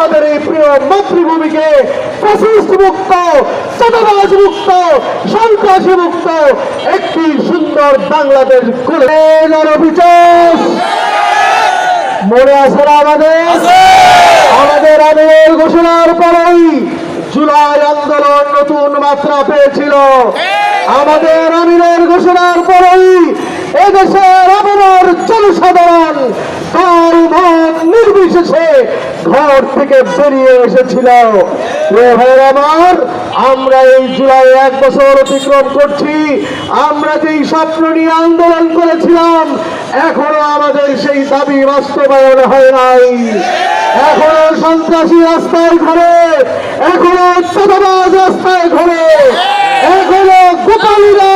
আমাদের এই প্রিয় মাতৃভূমিকে ফ্যাসিস্ট মুক্ত চাঁদাবাজ মুক্ত সন্ত্রাসী মুক্ত একটি সুন্দর বাংলাদেশ গড়ে বিচার মনে আছে আমাদের? আমাদের আমিরের ঘোষণার পরেই জুলাই আন্দোলন নতুন মাত্রা পেয়েছিল। আমাদের আমিরের ঘোষণার পরেই এদেশের আমার জনসাধারণ দল মত নির্বিশেষে ঘর থেকে বেরিয়ে এসেছিল আমার, আমরা এই জুলাই এক বছর অতিক্রম করছি। আমরা যেই স্বপ্ন নিয়ে আন্দোলন করেছিলাম, এখনও আমাদের সেই দাবি বাস্তবায়ন হয় নাই। এখনও সন্ত্রাসী রাস্তায় ঘরে, এখনও চাঁদাবাজ রাস্তায় ঘরে, এখনও গোপালীরা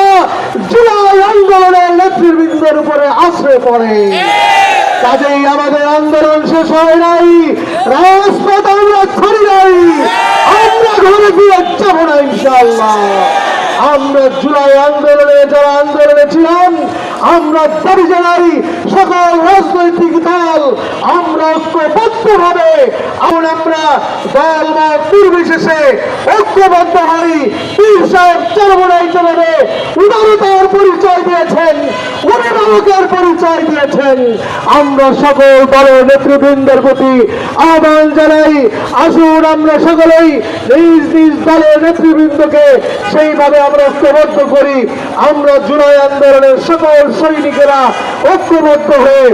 জুলাই আন্দোলনের নেতৃবৃন্দের উপরে আশ্রয় পড়ে। কাজেই আমাদের আন্দোলন শেষ হয় নাই। রাজপথ আমরা ছাড়ি নাই। আমরা ঘরে গিয়ে যাব না ইনশাল্লাহ আমরা জুলাই আন্দোলনে যারা আন্দোলনে ছিলাম, আমরা দাবি জানাই, সকল রাজনৈতিক দল, আমরা ঐক্যবদ্ধ ভাবে এখন আমরা দল মত নির্বিশেষে ঐক্যবদ্ধ হই পীর সাহেব চরমনাই চলবে উদারতার পরিচয় দিয়েছেন। অভিভাবকের পরিচয় দিয়েছেন। আমরা সকল দলের নেতৃবৃন্দের প্রতি আহ্বান জানাই। আসুন আমরা সকলেই নিজ নিজ দলের নেতৃবৃন্দকে সেইভাবে আমরা ঐক্যবদ্ধ করি। আমরা জুলাই আন্দোলনের সকল সৈনিকেরা ঐক্যবদ্ধ হয়ে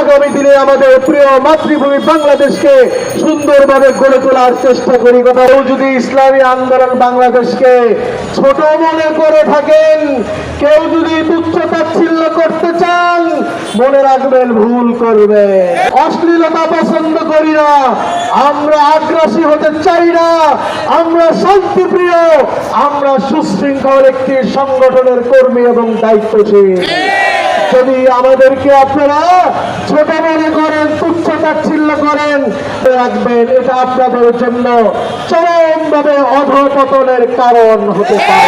আগামী দিনে আমাদের প্রিয় মাতৃভূমি বাংলাদেশকে সুন্দরভাবে গড়ে তোলার চেষ্টা করি। কথা যদি ইসলামী আন্দোলন বাংলাদেশকে ছোট মনে করে থাকেন, কেউ যদি তুচ্ছ তাচ্ছিল্য করতে চান মনে রাখবেন, ভুল করবে। অশ্লীলতা পছন্দ করি না। আমরা আগ্রাসী হতে চাই না। আমরা শান্তিপ্রিয়। আমরা সুশৃঙ্খল একটি সংগঠনের কর্মী এবং দায়িত্বশীল। যদি আমাদেরকে আপনারা ছোট মনে করেন, তুচ্ছ তাচ্ছিল্য করেন রাখবেন, এটা আপনাদের জন্য চরমভাবে অধপতনের কারণ হতে পারে।